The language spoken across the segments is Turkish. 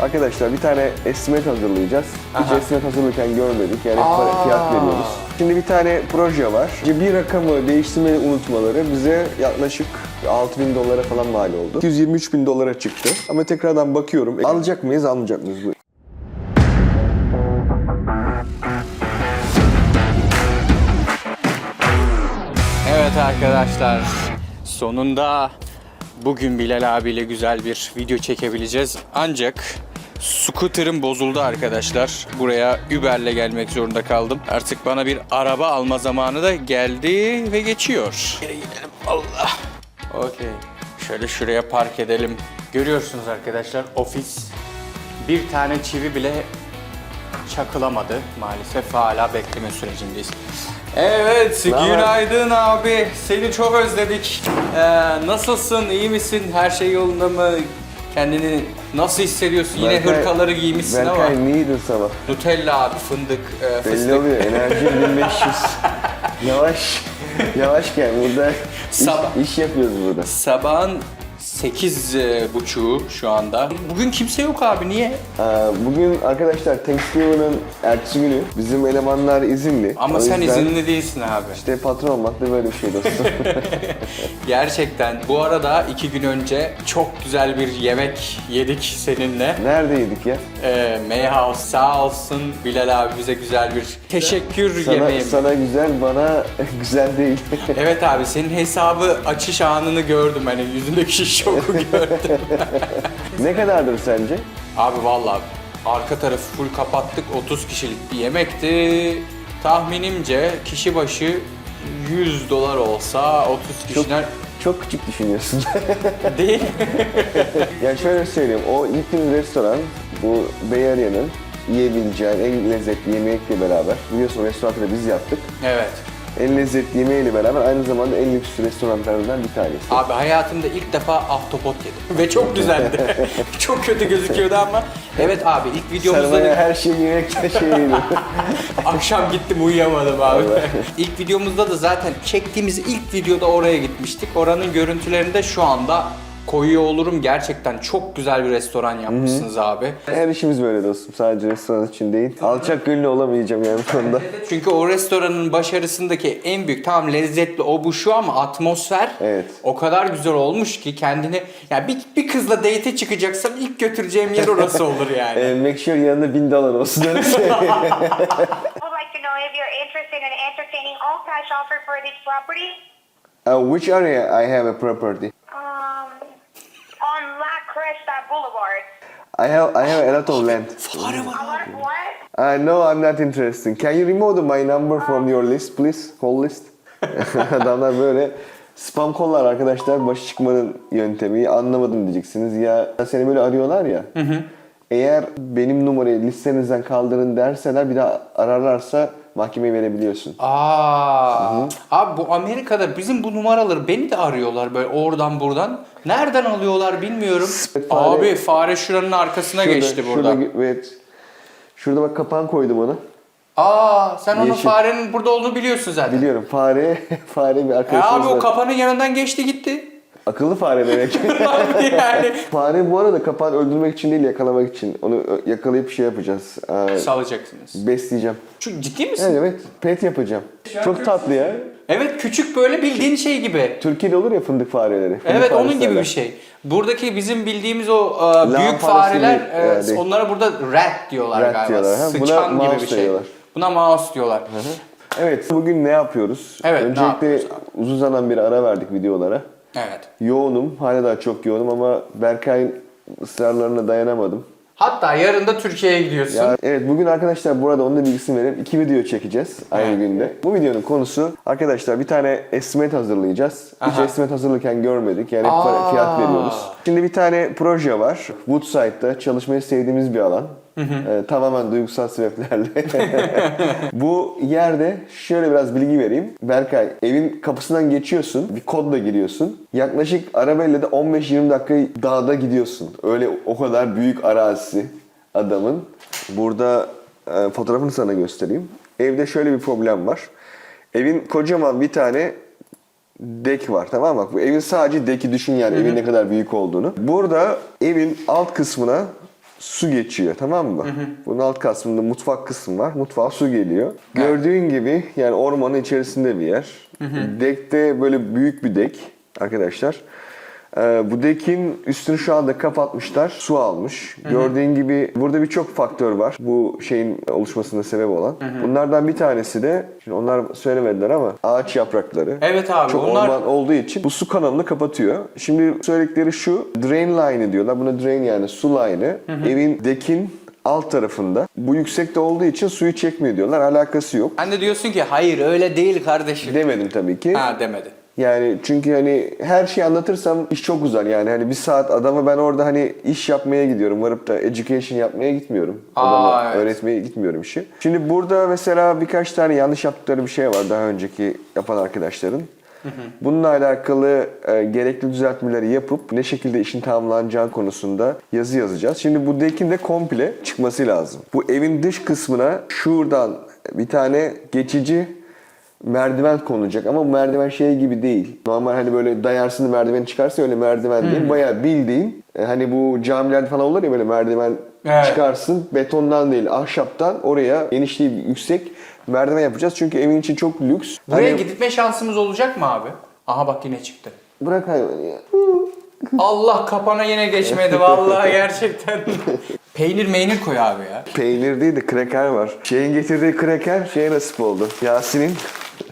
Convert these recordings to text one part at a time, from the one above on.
Arkadaşlar bir tane estimate hazırlayacağız. Hiç estimate hazırlarken görmedik. Yani para- fiyat veriyoruz. Şimdi bir tane proje var. İşte bir rakamı değiştirmeyi unutmaları bize yaklaşık 6000 dolara falan mal oldu. 223 bin dolara çıktı. Ama tekrardan bakıyorum. Alacak mıyız, almayacak mıyız bu? Evet arkadaşlar sonunda bugün Bilal abiyle güzel bir video çekebileceğiz. Ancak scooter'ım bozuldu arkadaşlar. Buraya Uber'le gelmek zorunda kaldım. Artık bana bir araba alma zamanı da geldi ve geçiyor. Geri gidelim Allah. Okey. Şöyle şuraya park edelim. Görüyorsunuz arkadaşlar ofis. Bir tane çivi bile çakılamadı maalesef hala bekleme sürecindeyiz. Evet, Ne haber? günaydın abi. Seni çok özledik. Ee, nasılsın, iyi misin? Her şey yolunda mı? Kendini nasıl hissediyorsun? Yine Berkay- hırkaları giymişsin ama. Berkay ne yedin sabah? Nutella abi, fındık, e, Belli fıstık. oluyor. Enerji 1500. yavaş. Yavaş gel. Burada iş, Sabah. iş yapıyoruz burada. Sabahın 8 buçuğu şu anda. Bugün kimse yok abi, niye? Ee, Bugün arkadaşlar Thanksgiving'in ertesi günü bizim elemanlar izinli. Ama O sen yüzden izinli değilsin abi. İşte patron olmak da böyle bir şey dostum. Gerçekten. Bu arada iki gün önce çok güzel bir yemek yedik seninle. Nerede yedik ya? Ee, Mayhouse sağ olsun Bilal abi bize güzel bir teşekkür Sana, yemeği. sana güzel, bana güzel değil. Evet abi senin hesabı açış anını gördüm hani yüzündeki şoku gördüm. ne kadardır sence? abi vallahi arka tarafı full kapattık 30 kişilik bir yemekti. Tahminimce kişi başı 100 dolar olsa 30 kişiden Çok küçük düşünüyorsun. değil. yani şöyle söyleyeyim, o gittiğimiz restoran bu Bay Area'nın yiyebileceğin en lezzetli yemekle beraber, biliyorsun restoranı da biz yaptık. evet. En lezzetli yemeğiyle beraber aynı zamanda en lüks restoranlardan bir tanesi. Abi hayatımda ilk defa ahtapot yedim. Ve çok güzeldi. çok kötü gözüküyordu ama. Evet abi ilk videomuzda Sarmaya da her şey yemekte şey yedim. akşam gittim uyuyamadım abi. ilk videomuzda da zaten çektiğimiz ilk videoda oraya gitmiştik. Oranın görüntülerini de şu anda koyuyor olurum. Gerçekten çok güzel bir restoran yapmışsınız abi. Her işimiz böyle dostum. Sadece restoran için değil. Alçak gönüllü olamayacağım yani bu konuda. Çünkü o restoranın başarısındaki en büyük tamam lezzetli o bu şu ama atmosfer Evet. o kadar güzel olmuş ki kendini yani bir, bir kızla date'e çıkacaksam ilk götüreceğim yer orası olur yani. Ee, make sure yanında bin dolar olsun öyle söyleyeyim. would like to know if you're interested in entertaining all cash offer for this property. Uh, which area I have a property? Um, I have I have a lot of land. Uh, no, I'm not interested. Can you remove my number from your list, please? Call list. Adamlar böyle spam kollar arkadaşlar. Başı çıkmanın yöntemi. Anlamadım diyeceksiniz. Ya seni böyle arıyorlar ya. Eğer benim numarayı listenizden kaldırın derseler bir daha ararlarsa mahkemeye verebiliyorsun. Aa, abi bu Amerika'da bizim bu numaraları beni de arıyorlar böyle oradan buradan. Nereden alıyorlar bilmiyorum. Fare- Abi fare şuranın arkasına geçti burada. Şurada, evet. Şurada bak kapan koydum ona. Aa, sen onun Yeşil. farenin burada olduğunu biliyorsun zaten. Biliyorum fare, fare bir E arkadaşımız abi o kapanın yanından geçti gitti. Akıllı fare demek. Yani. fare bu arada kapan öldürmek için değil yakalamak için. Onu yakalayıp şey yapacağız. Ee, Salacaksınız. besleyeceğim. Şu ciddi misin? Evet, evet pet yapacağım. Çok tatlı ya. Evet küçük böyle bildiğin şey gibi. Türkiye'de olur ya fındık fareleri. Fındık Evet onun gibi bir şey. Buradaki bizim bildiğimiz o e, büyük fareler değil, e, onlara burada rat diyorlar Rat galiba. diyorlar, ha. Buna Sıçan gibi bir şey. diyorlar. Buna mouse diyorlar. Evet bugün ne yapıyoruz? Evet, ne Öncelikle yapıyoruz uzun zaman bir ara verdik videolara. Evet. Yoğunum, hala daha çok yoğunum ama Berkay'ın ısrarlarına dayanamadım. Hatta yarın da Türkiye'ye gidiyorsun. Ya, evet bugün arkadaşlar burada onun da bilgisini verip iki video çekeceğiz aynı günde. Bu videonun konusu arkadaşlar bir tane estimate hazırlayacağız. Hiç Aha. estimate hazırlarken görmedik yani Aa. fiyat veriyoruz. Şimdi bir tane proje var. Woodside'da çalışmayı sevdiğimiz bir alan. Ee, tamamen duygusal sebeplerle. Bu yerde şöyle biraz bilgi vereyim. Berkay evin kapısından geçiyorsun. Bir kodla giriyorsun. Yaklaşık arabayla da 15-20 dakika dağda gidiyorsun. Öyle o kadar büyük arazisi adamın. Burada e, fotoğrafını sana göstereyim. Evde şöyle bir problem var. Evin kocaman bir tane dek var tamam mı? Bak bu evin sadece deki düşün yani evin ne kadar büyük olduğunu. Burada evin alt kısmına su geçiyor tamam mı? Bunun alt kısmında mutfak kısmı var. Mutfağa su geliyor. Gördüğün gibi yani ormanın içerisinde bir yer. Dekte böyle büyük bir dek arkadaşlar. Ee, bu dekin üstünü şu anda kapatmışlar. Su almış. Gördüğün gibi burada birçok faktör var. Bu şeyin oluşmasına sebep olan. Bunlardan bir tanesi de şimdi onlar söylemediler ama ağaç yaprakları. Evet abi, Çok onlar- orman olduğu için bu su kanalını kapatıyor. Şimdi söyledikleri şu drain line'ı diyorlar. Buna drain yani su line'ı. Evin dekin alt tarafında. Bu yüksekte olduğu için suyu çekmiyor diyorlar. Alakası yok. Sen de diyorsun ki hayır öyle değil kardeşim. Demedim tabii ki. Ha demedi. Yani çünkü hani her şeyi anlatırsam iş çok uzar yani. Hani bir saat adama ben orada hani iş yapmaya gidiyorum. Varıp da education yapmaya gitmiyorum. Adama Aa, evet. öğretmeye gitmiyorum işi. Şimdi burada mesela birkaç tane yanlış yaptıkları bir şey var daha önceki yapan arkadaşların. Bununla alakalı e, gerekli düzeltmeleri yapıp ne şekilde işin tamamlanacağı konusunda yazı yazacağız. Şimdi bu dekin de komple çıkması lazım. Bu evin dış kısmına şuradan bir tane geçici merdiven konulacak ama bu merdiven şey gibi değil. Normal hani böyle dayarsın da merdiveni çıkarsa öyle merdiven değil. Bayağı bildiğin e, hani bu camilerde falan olur ya böyle merdiven Evet. çıkarsın. Betondan değil ahşaptan oraya genişliği yüksek merdiven yapacağız. Çünkü evin için çok lüks. Buraya Hani- gitme şansımız olacak mı abi? Aha bak yine çıktı. Bırak hayvanı ya. Allah kapana yine geçmedi vallahi gerçekten. Peynir meynir koy abi ya. Peynir değil de kreker var. Şeyin getirdiği kreker şeye nasip oldu. Yasin'in.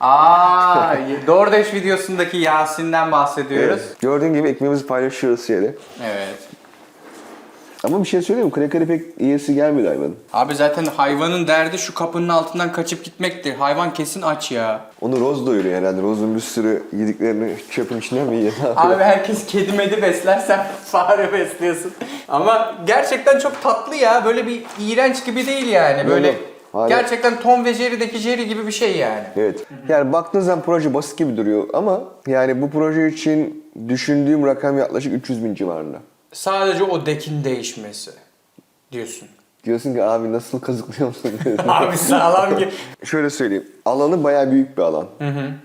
Aa, DoorDash videosundaki Yasin'den bahsediyoruz. Evet. Gördüğün gibi ekmeğimizi paylaşıyoruz şeyle. Evet. Ama bir şey söyleyeyim mi? Krekeri pek iyisi gelmedi hayvanın. Abi zaten hayvanın derdi şu kapının altından kaçıp gitmektir. Hayvan kesin aç ya. Onu Roz doyuruyor herhalde. Roz'un bir sürü yediklerini çöpün içine mi yiyor? Abi herkes kedi medi besler sen fare besliyorsun. Ama gerçekten çok tatlı ya. Böyle bir iğrenç gibi değil yani. Böyle yok. Hayır. gerçekten Tom ve Jerry'deki Jerry gibi bir şey yani. Evet. Yani baktığın zaman proje basit gibi duruyor ama yani bu proje için düşündüğüm rakam yaklaşık 300 bin civarında. Sadece o dekin değişmesi diyorsun. Diyorsun ki abi nasıl kazıklıyor musun? Abi sağlam gibi. Şöyle söyleyeyim. Alanı bayağı büyük bir alan.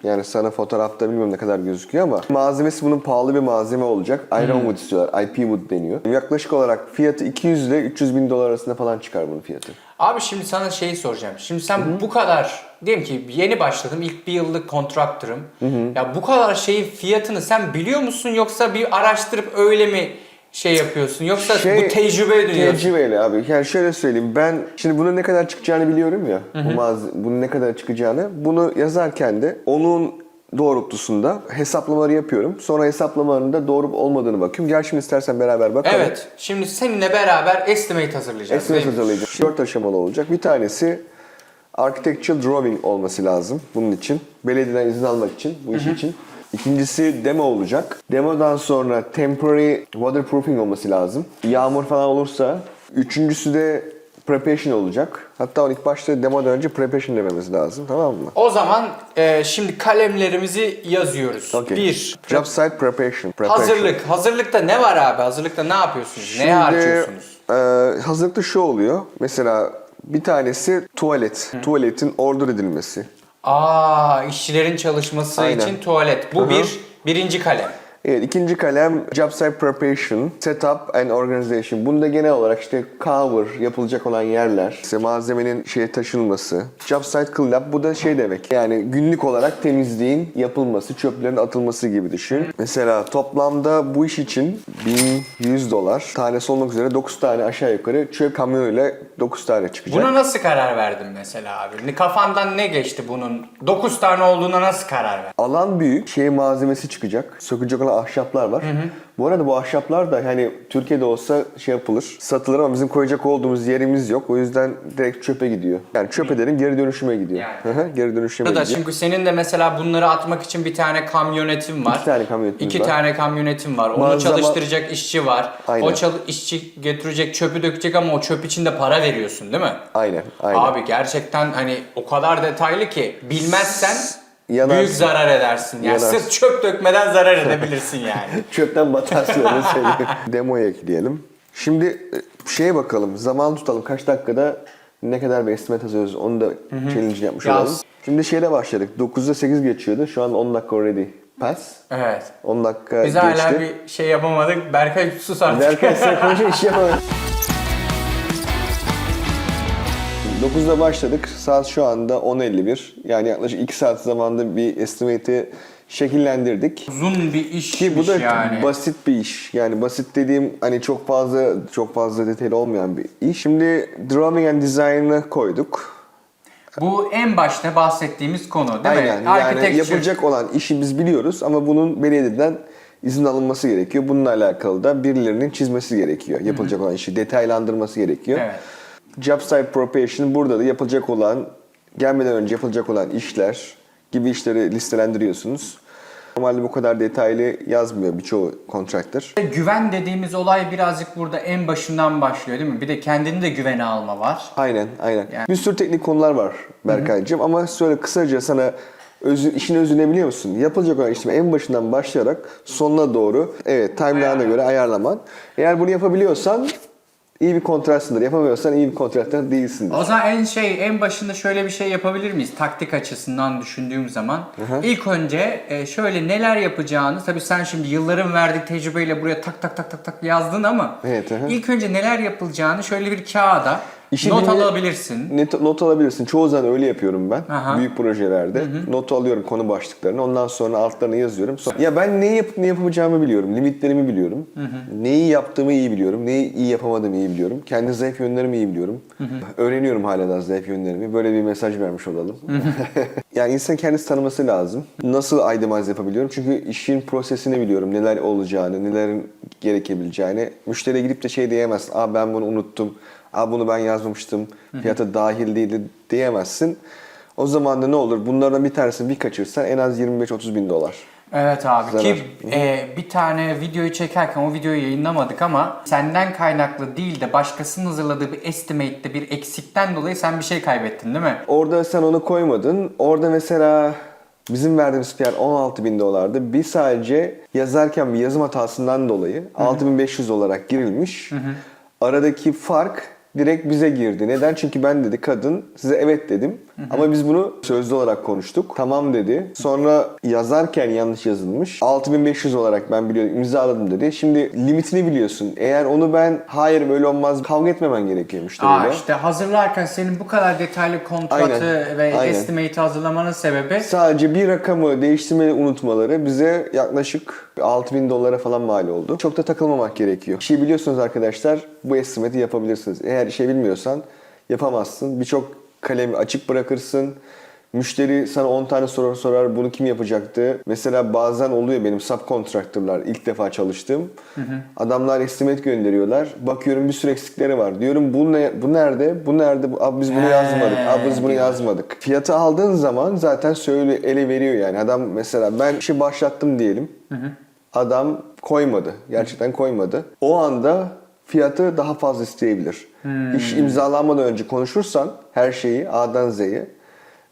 Yani sana fotoğrafta bilmiyorum ne kadar gözüküyor ama malzemesi bunun pahalı bir malzeme olacak. Iron wood istiyorlar. IP wood deniyor. Yaklaşık olarak fiyatı 200 ile 300 bin dolar arasında falan çıkar bunun fiyatı. Abi şimdi sana şeyi soracağım. Şimdi sen bu kadar diyelim ki yeni başladım ilk bir yıllık kontraktörüm. Ya bu kadar şeyin fiyatını sen biliyor musun yoksa bir araştırıp öyle mi şey yapıyorsun yoksa Şey, bu tecrübe ediyorsun? Tecrübeyle abi. Yani şöyle söyleyeyim. Ben şimdi bunun ne kadar çıkacağını biliyorum ya. Bu mağaza, bunun ne kadar çıkacağını. Bunu yazarken de onun doğrultusunda hesaplamaları yapıyorum. Sonra hesaplamaların da doğru olmadığını bakıyorum. Gel şimdi istersen beraber bakalım. Evet. Şimdi seninle beraber estimate hazırlayacağız. Estimate hazırlayacağım. Dört aşamalı olacak. Bir tanesi architectural drawing olması lazım bunun için. Belediyeden izin almak için, bu iş için. İkincisi demo olacak. Demodan sonra temporary waterproofing olması lazım. Yağmur falan olursa. Üçüncüsü de preparation olacak. Hatta ilk başta demodan önce preparation dememiz lazım tamam mı? O zaman e, şimdi kalemlerimizi yazıyoruz. Okey. Bir. Job site preparation. preparation. Hazırlık. Hazırlıkta ne var abi? Hazırlıkta ne yapıyorsunuz? Neye harcıyorsunuz? e, hazırlıkta şu oluyor. Mesela bir tanesi tuvalet. Tuvaletin order edilmesi. Aa, işçilerin çalışması Aynen. için tuvalet. Bu Hı hı. bir birinci kalem. Evet, ikinci kalem Job Site Preparation, Setup and Organization. Bunda genel olarak işte cover, yapılacak olan yerler, işte malzemenin şeye taşınması. Job Site Cleanup bu da şey demek. Yani günlük olarak temizliğin yapılması, çöplerin atılması gibi düşün. Mesela toplamda bu iş için 1100 dolar. Tanesi olmak üzere 9 tane aşağı yukarı çöp kamyonuyla 9 tane çıkacak. Buna nasıl karar verdin mesela abi? Ne- Kafandan ne geçti bunun? 9 tane olduğuna nasıl karar verdin? Alan büyük, şey malzemesi çıkacak. Sökülecek olan ahşaplar var. Bu arada bu ahşaplar da hani Türkiye'de olsa şey yapılır, satılır ama bizim koyacak olduğumuz yerimiz yok. O yüzden direkt çöpe gidiyor. Yani çöp ederim geri dönüşüme gidiyor. Yani. Geri dönüşüme gidiyor. çünkü senin de mesela bunları atmak için bir tane kamyonetin var. İki tane kamyonetimiz İki var. tane kamyonetin var. Onu Bazı zaman- çalıştıracak işçi var. Aynen. O çalı- işçi götürecek, çöpü dökecek ama o çöp için de para veriyorsun değil mi? Aynen, aynen. Abi gerçekten hani o kadar detaylı ki bilmezsen Yanarsın. büyük zarar edersin. Yani Yanarsın. sırf çöp dökmeden zarar edebilirsin yani. Çöpten batarsın öyle söyleyeyim. Demoya ekleyelim. Şimdi e, şeye bakalım, zaman tutalım. Kaç dakikada ne kadar bir estimate hazırlıyoruz onu da challenge yapmış Yaz. olalım. Şimdi şeyle başladık. 9'da 8 geçiyordu. Şu an 10 dakika already Pas. Evet. 10 dakika Biz geçti. hala bir şey yapamadık. Berkay sus artık. Berkay sen konuşun iş yapalım. 9'da başladık. Saat şu anda 10.51. Yani yaklaşık 2 saat zamanda bir estimate'i şekillendirdik. Uzun bir iş Ki bu da yani. basit bir iş. Yani basit dediğim hani çok fazla çok fazla detaylı olmayan bir iş. Şimdi drawing and design'ı koyduk. Bu en başta bahsettiğimiz konu değil Aynen. mi? Yani Architecture. yapılacak olan işi biz biliyoruz ama bunun belediyeden izin alınması gerekiyor. Bununla alakalı da birilerinin çizmesi gerekiyor. Yapılacak olan işi detaylandırması gerekiyor. Evet. Job site preparation burada da yapılacak olan, gelmeden önce yapılacak olan işler gibi işleri listelendiriyorsunuz. Normalde bu kadar detaylı yazmıyor birçoğu kontraktör. Güven dediğimiz olay birazcık burada en başından başlıyor değil mi? Bir de kendini de güvene alma var. Aynen, aynen. Yani- Bir sürü teknik konular var Berkay'cığım ama şöyle kısaca sana özü, işin özünü biliyor musun? Yapılacak olan işlemi en başından başlayarak sonuna doğru evet timeline'a göre ayarlaman. Eğer bunu yapabiliyorsan iyi bir kontratsındır. Yapamıyorsan iyi bir kontraktör değilsindir. O zaman en şey en başında şöyle bir şey yapabilir miyiz? Taktik açısından düşündüğüm zaman. İlk önce e, şöyle neler yapacağını tabii sen şimdi yılların verdiği tecrübeyle buraya tak tak tak tak tak yazdın ama Evet, ilk önce neler yapılacağını şöyle bir kağıda İşi not dinle- alabilirsin. Net, not alabilirsin. Çoğu zaman öyle yapıyorum ben. Aha. Büyük projelerde. Not alıyorum konu başlıklarını. Ondan sonra altlarını yazıyorum. Sonra- ya ben neyi yapıp ne yapamayacağımı biliyorum. Limitlerimi biliyorum. Neyi yaptığımı iyi biliyorum. Neyi iyi yapamadığımı iyi biliyorum. Kendi zayıf yönlerimi iyi biliyorum. Öğreniyorum hala da zayıf yönlerimi. Böyle bir mesaj vermiş olalım. yani insan kendisi tanıması lazım. Nasıl itemize yapabiliyorum? Çünkü işin prosesini biliyorum. Neler olacağını, nelerin gerekebileceğini. Müşteriye gidip de şey diyemezsin. Aa ben bunu unuttum. Aa bunu ben yazmamıştım. Fiyata dahil değildi diyemezsin. O zaman da ne olur? Bunlardan bir tanesini bir kaçırsan en az 25-30 bin dolar. Evet abi Zarar. ki e, bir tane videoyu çekerken o videoyu yayınlamadık ama senden kaynaklı değil de başkasının hazırladığı bir estimate'de bir eksikten dolayı sen bir şey kaybettin değil mi? Orada sen onu koymadın. Orada mesela bizim verdiğimiz fiyat 16 bin dolardı. Bir sadece yazarken bir yazım hatasından dolayı 6500 olarak girilmiş. Aradaki fark direkt bize girdi. Neden? Çünkü ben dedi kadın size evet dedim. Ama biz bunu sözlü olarak konuştuk. Tamam dedi. Sonra yazarken yanlış yazılmış. 6500 olarak ben biliyorum imzaladım dedi. Şimdi limitini biliyorsun. Eğer onu ben hayır böyle olmaz kavga etmemen gerekiyor müşteriyle. Aa işte hazırlarken senin bu kadar detaylı kontratı Aynen, ve aynen. estimate'i hazırlamanın sebebi Sadece bir rakamı değiştirmeyi unutmaları bize yaklaşık 6000 dolara falan mal oldu. Çok da takılmamak gerekiyor. Bir şey biliyorsunuz arkadaşlar bu estimate'i yapabilirsiniz. Eğer şey bilmiyorsan yapamazsın. Birçok kalemi açık bırakırsın. Müşteri sana 10 tane soru sorar bunu kim yapacaktı? Mesela bazen oluyor benim subcontractor'lar ilk defa çalıştığım. Adamlar estimate gönderiyorlar. Bakıyorum bir sürü eksikleri var. Diyorum bu ne bu nerede? Bu nerede? Abi biz bunu He, yazmadık. Abi biz bunu diyor. yazmadık. Fiyatı aldığın zaman zaten söyle ele veriyor yani. Adam mesela ben işi başlattım diyelim. Adam koymadı. Gerçekten koymadı. O anda fiyatı daha fazla isteyebilir. İş imzalanmadan önce konuşursan her şeyi A'dan Z'ye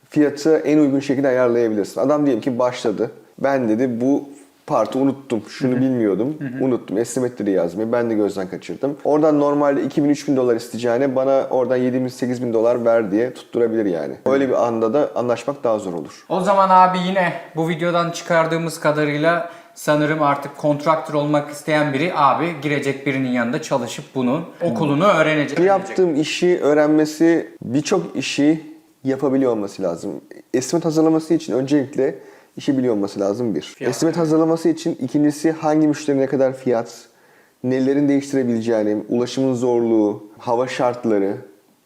fiyatı en uygun şekilde ayarlayabilirsin. Adam diyelim ki başladı. Ben dedi bu partı unuttum. Şunu bilmiyordum. Unuttum. Estimate'leri yazmayı. Ben de gözden kaçırdım. Oradan normalde 2000-3000 dolar isteyeceğine bana oradan 7000-8000 dolar ver diye tutturabilir yani. Öyle bir anda da anlaşmak daha zor olur. O zaman abi yine bu videodan çıkardığımız kadarıyla sanırım artık kontraktör olmak isteyen biri abi girecek birinin yanında çalışıp bunun okulunu öğrenecek. Bu yaptığım işi öğrenmesi birçok işi yapabiliyor olması lazım. Estimate hazırlaması için öncelikle işi biliyor olması lazım bir. Fiyat. Estimate hazırlaması için ikincisi hangi müşteri ne kadar fiyat, nelerin değiştirebileceğini, ulaşımın zorluğu, hava şartları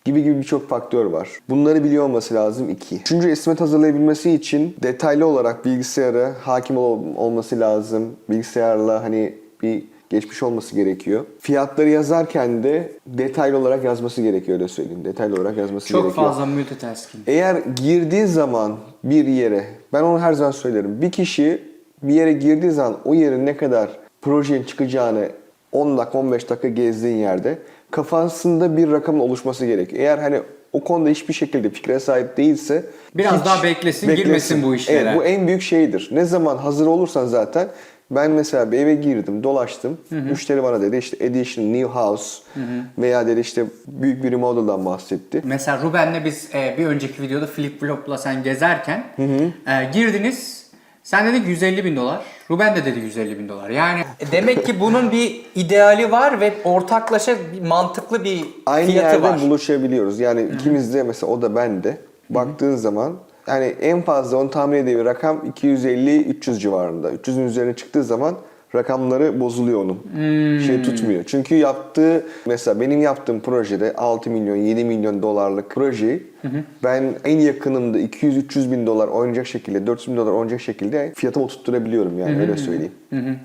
gibi gibi birçok faktör var. Bunları biliyor olması lazım iki. Üçüncü estimate hazırlayabilmesi için detaylı olarak bilgisayara hakim ol- olması lazım. Bilgisayarla hani bir geçmiş olması gerekiyor. Fiyatları yazarken de detaylı olarak yazması gerekiyor öyle söyleyeyim. Detaylı olarak yazması Çok gerekiyor. fazla multitasking. Eğer girdiği zaman bir yere, ben onu her zaman söylerim. Bir kişi bir yere girdiği zaman o yerin ne kadar projenin çıkacağını 10 dakika 15 dakika gezdiğin yerde kafasında bir rakamın oluşması gerekiyor. Eğer hani o konuda hiçbir şekilde fikre sahip değilse Biraz daha beklesin, girmesin bu işlere. Evet, bu en büyük şeydir. Ne zaman hazır olursan zaten ben mesela bir eve girdim, dolaştım. Müşteri bana dedi işte addition, new house veya dedi işte büyük bir remodel'dan bahsetti. Mesela Ruben'le biz e, bir önceki videoda flip flop'la sen gezerken e, girdiniz. Sen dedik 150 bin dolar. Ruben de dedi 150 bin dolar. Yani e, demek ki bunun bir ideali var ve ortaklaşa bir mantıklı bir Aynı fiyatı yerde var. buluşabiliyoruz. Yani ikimiz de mesela o da ben de baktığın zaman yani en fazla onu tahmin edebilir rakam 250-300 civarında. 300'ün üzerine çıktığı zaman rakamları bozuluyor onun. Hmm. Şey tutmuyor. Çünkü yaptığı mesela benim yaptığım projede 6 milyon 7 milyon dolarlık projeyi ben en yakınımda 200-300 bin dolar oynayacak şekilde 400 bin dolar oynayacak şekilde fiyata oturtturabiliyorum yani öyle söyleyeyim.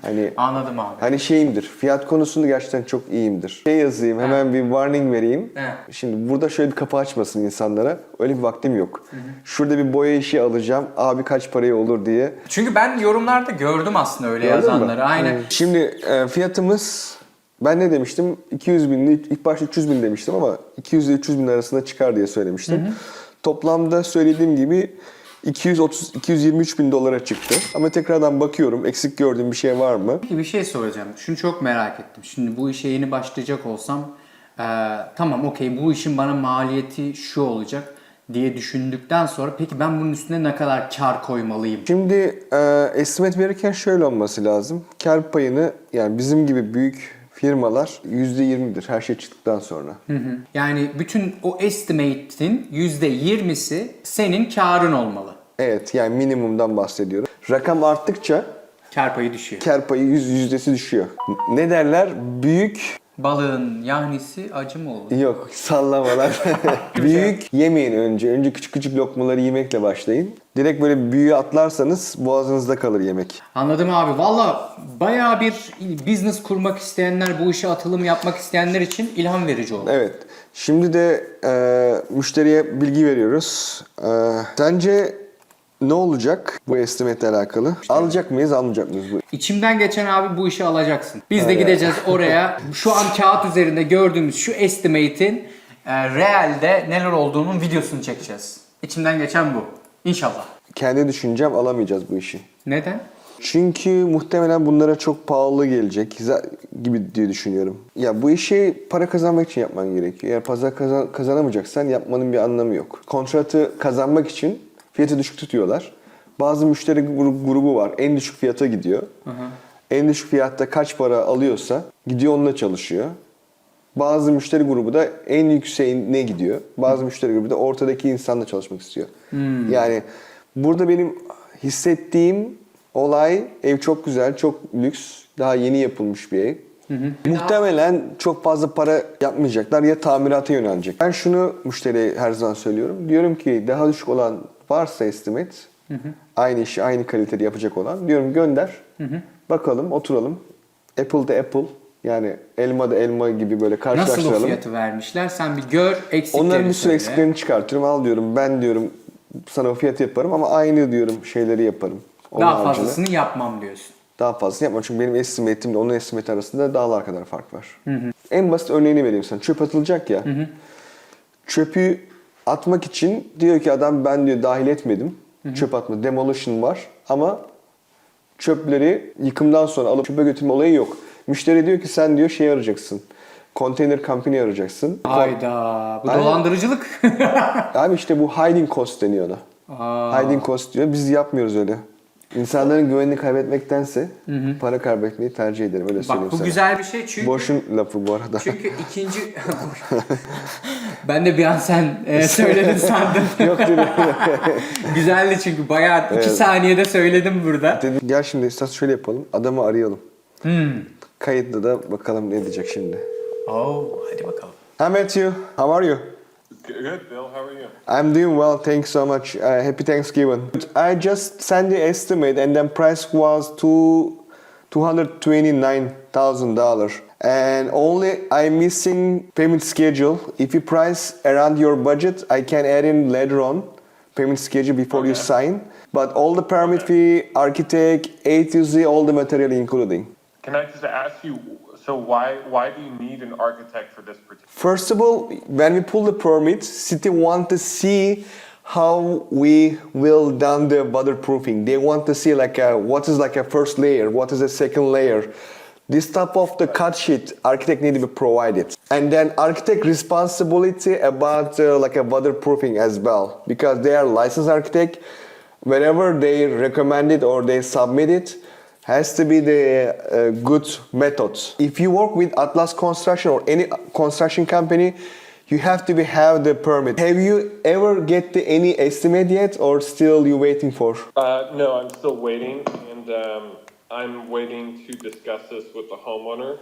Hani Anladım abi. Hani şeyimdir, fiyat konusunda gerçekten çok iyiyimdir. Şey yazayım, hemen bir warning vereyim. Şimdi burada şöyle bir kapı açmasın insanlara. Öyle bir vaktim yok. Şurada bir boya işi alacağım. Abi kaç paraya olur diye. Çünkü ben yorumlarda gördüm aslında öyle Gördün yazanları. Aynen. Şimdi e, fiyatımız ben ne demiştim? 200 bin, ilk başta 300 bin demiştim ama 200 ile 300 bin arasında çıkar diye söylemiştim. Toplamda söylediğim gibi 230 223 bin dolara çıktı. Ama tekrardan bakıyorum eksik gördüğüm bir şey var mı? Peki bir şey soracağım. Şunu çok merak ettim. Şimdi bu işe yeni başlayacak olsam eee, tamam okey bu işin bana maliyeti şu olacak diye düşündükten sonra peki ben bunun üstüne ne kadar kar koymalıyım? Şimdi e, estimate verirken şöyle olması lazım. Kar payını yani bizim gibi büyük firmalar %20'dir her şey çıktıktan sonra. Hı hı. Yani bütün o estimate'in %20'si senin karın olmalı. Evet yani minimumdan bahsediyorum. Rakam arttıkça Kar payı düşüyor. kar payı yüz, yüzdesi düşüyor. Ne derler? Büyük Balığın yahnisi acı mı olur? yok sallamalar. büyük yemeyin önce. Önce küçük küçük lokmaları yemekle başlayın. Direkt böyle büyüğe atlarsanız boğazınızda kalır yemek. Anladım abi. Valla bayağı bir business kurmak isteyenler, bu işe atılım yapmak isteyenler için ilham verici oldu. Evet. Şimdi de e, müşteriye bilgi veriyoruz. E, sence ne olacak bu estimate alakalı? Alacak mıyız, almayacak mıyız bu? İçimden geçen abi bu işi alacaksın. Biz de gideceğiz oraya. Şu an kağıt üzerinde gördüğümüz şu estimate'in e, realde neler olduğunun videosunu çekeceğiz. İçimden geçen bu. İnşallah. Kendi düşüncem alamayacağız bu işi. Neden? Çünkü muhtemelen bunlara çok pahalı gelecek gibi diye düşünüyorum. Ya bu işi para kazanmak için yapman gerekiyor. Eğer para kazan- kazanamayacaksan yapmanın bir anlamı yok. Kontratı kazanmak için fiyatı düşük tutuyorlar. Bazı müşteri gru- grubu var. En düşük fiyata gidiyor. En düşük fiyatta kaç para alıyorsa gidiyor onunla çalışıyor. Bazı müşteri grubu da en yükseğine gidiyor. Bazı müşteri grubu da ortadaki insanla çalışmak istiyor. Yani burada benim hissettiğim olay ev çok güzel, çok lüks, daha yeni yapılmış bir ev. Muhtemelen çok fazla para yapmayacaklar ya tamirata yönelecek. Ben şunu müşteriye her zaman söylüyorum. Diyorum ki daha düşük olan varsa estimate, aynı işi aynı kalitede yapacak olan diyorum gönder. Bakalım, oturalım. Apple da Apple. Yani elma da elma gibi böyle Nasıl o karşılaştıralım. fiyatı vermişler? Sen bir gör eksiklerini Onların bir sürü eksiklerini çıkartıyorum. Al diyorum ben diyorum sana o fiyatı yaparım ama aynı diyorum şeyleri yaparım. Onun Daha haricinde fazlasını yapmam diyorsun. Daha fazlasını yapmam. Çünkü benim estimate'imle onun estimate arasında dağlar kadar fark var. En basit örneğini vereyim sana. Çöp atılacak ya. Çöpü atmak için diyor ki adam ben diyor dahil etmedim. Çöp atma. Demolition var ama çöpleri yıkımdan sonra alıp çöpe götürme olayı yok. Müşteri diyor ki sen diyor şey arayacaksın. Container company arayacaksın. Hayda. Bu Aynen. dolandırıcılık. Abi işte bu hiding cost deniyor ona. Aa. Hiding cost diyor. Biz yapmıyoruz öyle. İnsanların güvenini kaybetmektense para kaybetmeyi tercih ederim. Öyle söyleyeyim Bak bu sana. güzel bir şey çünkü Boşun lafı bu arada. çünkü ikinci ben de bir an sen e, söyledin sandım. Yok dedim. Güzeldi çünkü bayağı iki saniyede söyledim burada. dedim. Gel şimdi istersen şöyle yapalım. Adamı arayalım. Hmm. Kayıtlı da bakalım ne diyecek şimdi. Oo, hadi bakalım. Hi Matthew, how are you? Good, Bill. How are you? I'm doing well, thanks so much. Uh, happy Thanksgiving. I just sent the estimate and then price was two two hundred twenty nine thousand dollar. And only I'm missing payment schedule. If you price around your budget, I can add in later on payment schedule before you Okay. sign. But all the permit fee, architect, A to Z, all the material including. Can I just ask you? So why why do you need an architect for this particular? First of all, when we pull the permit, city want to see how we will done the waterproofing. They want to see like a, what is like a first layer, what is a second layer. This type of the cut sheet, architect need to be provided. And then architect responsibility about uh, like a waterproofing as well, because they are licensed architect. Whenever they recommend it or they submit it has to be the uh, good methods. If you work with Atlas Construction or any construction company, you have to be have the permit. Have you ever get the, any estimate yet or still you waiting for? Uh, no, I'm still waiting, and um, I'm waiting to discuss this with the homeowner.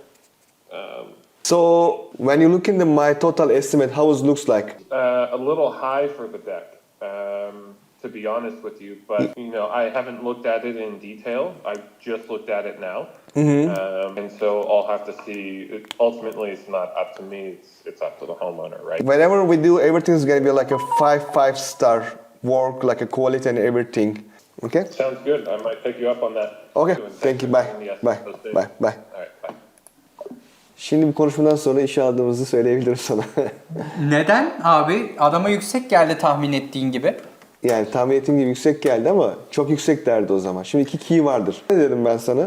Um, So when you look in the my total estimate, how it looks like? uh, a little high for the deck, um, to be honest with you, but you know, I haven't looked at it in detail. I just looked at it now, um, and so I'll have to see. It, ultimately, it's not up to me; it's it's up to the homeowner, right? Whenever we do, everything's gonna be like a five five star work, like a quality and everything. Okay. Sounds good. I might pick you up on that. Okay. Thank you. Bye. Bye. Bye. Bye. All right. Bye. Şimdi bu konuşmadan sonra işe aldığımızı söyleyebilirim sana. Neden abi? Adama yüksek geldi tahmin ettiğin gibi. Yani tahmin ettiğim gibi yüksek geldi ama çok yüksek derdi o zaman. Şimdi iki key vardır. Ne dedim ben sana?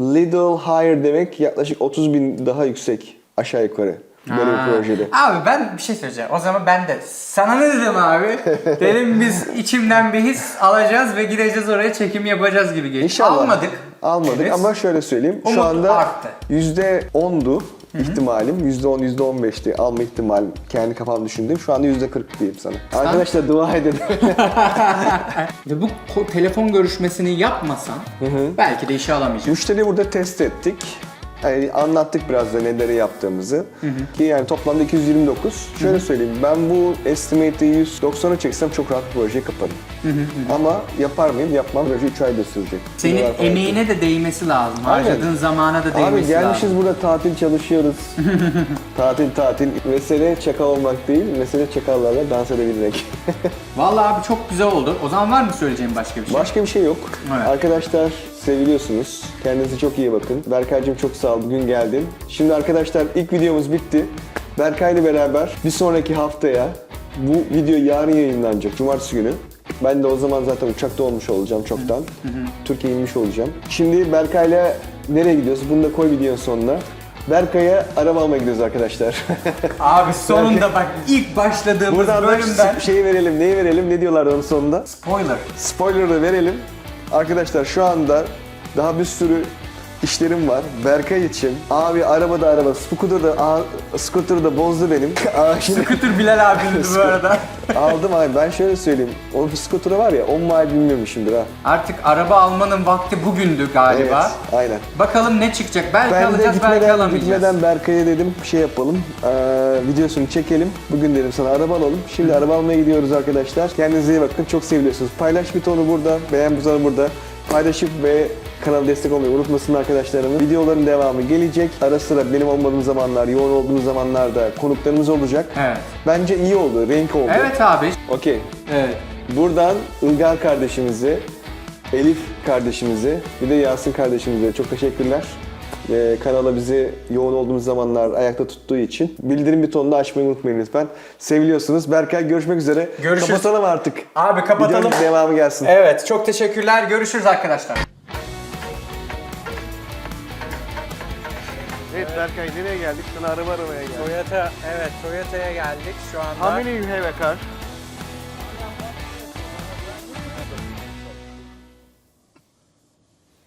Little higher demek yaklaşık 30 bin daha yüksek aşağı yukarı. Böyle Ha. bir projede. Abi ben bir şey söyleyeceğim. O zaman ben de sana ne dedim abi? dedim biz içimden bir his alacağız ve gideceğiz oraya çekim yapacağız gibi geliyor. İnşallah. Almadık. Almadık Evet. ama şöyle söyleyeyim. Umut şu anda arttı. %10'du ihtimalim. %10, %15'ti alma ihtimalim. Kendi kafam düşündüm. Şu anda %40 diyeyim sana. Arkadaşlar dua edin. Ve bu telefon görüşmesini yapmasan belki de işe alamayacağım. Müşteriyi burada test ettik. Yani anlattık biraz da neleri yaptığımızı. Ki yani toplamda 229. Şöyle söyleyeyim ben bu estimate'i 190'a çeksem çok rahat bir projeyi kaparım. Ama yapar mıyım? Yapmam. Proje 3 ayda sürecek. Senin emeğine de değmesi lazım. Aynen. Harcadığın zamana da değmesi Abi gelmişiz lazım. burada tatil çalışıyoruz. tatil tatil. Mesele çakal olmak değil, mesele çakallarla dans edebilmek. Vallahi abi çok güzel oldu. O zaman var mı söyleyeceğim başka bir şey? Başka bir şey yok. Evet. Arkadaşlar seviliyorsunuz. Kendinize çok iyi bakın. Berkay'cığım çok sağ ol bugün geldin. Şimdi arkadaşlar ilk videomuz bitti. Berkay'la beraber bir sonraki haftaya bu video yarın yayınlanacak Cumartesi günü. Ben de o zaman zaten uçakta olmuş olacağım çoktan. Türkiye'ye inmiş olacağım. Şimdi Berkay'la nereye gidiyoruz? Bunu da koy videonun sonuna. Berkay'a araba almaya gidiyoruz arkadaşlar. Abi sonunda bak ilk başladığımız Buradan da bölümden şeyi verelim, neyi verelim, ne diyorlardı onun sonunda? spoiler. Spoiler'ı verelim. Arkadaşlar şu anda daha bir sürü işlerim var. Berkay için. Abi araba da araba. Scooter da, aa, scooter da bozdu benim. Scooter Bilal abinin bu arada. aldım abi. Ben şöyle söyleyeyim. O scooter'ı var ya 10 mile bilmiyormuşumdur ha. Artık araba almanın vakti bugündü galiba. Evet, aynen. Bakalım ne çıkacak. Belki Ben de alacağız, belki gitmeden, alamayacağız. gitmeden Berkay'a dedim bir şey yapalım. Ee, videosunu çekelim. Bugün dedim sana araba alalım. Şimdi araba almaya gidiyoruz arkadaşlar. Kendinize iyi bakın. Çok seviliyorsunuz. Paylaş butonu burada. Beğen butonu burada. Paylaşıp ve kanala destek olmayı unutmasın arkadaşlarımız. Videoların devamı gelecek. Ara sıra benim olmadığım zamanlar, yoğun olduğum zamanlarda konuklarımız olacak. Evet. Bence iyi oldu, renk oldu. Evet abi. Okey. Evet. Buradan Ilgar kardeşimize, Elif kardeşimize, bir de Yasin kardeşimize çok teşekkürler. Ee, kanala bizi yoğun olduğumuz zamanlar ayakta tuttuğu için. Bildirim butonunu açmayı unutmayın lütfen. Seviliyorsunuz. Berkay görüşmek üzere. Görüşürüz. Kapatalım artık. Abi kapatalım. Videonun devamı gelsin. Evet çok teşekkürler. Görüşürüz arkadaşlar. Berkay nereye geldik? Sana araba aramaya geldik. Toyota, evet Toyota'ya geldik şu anda. How many you have a car?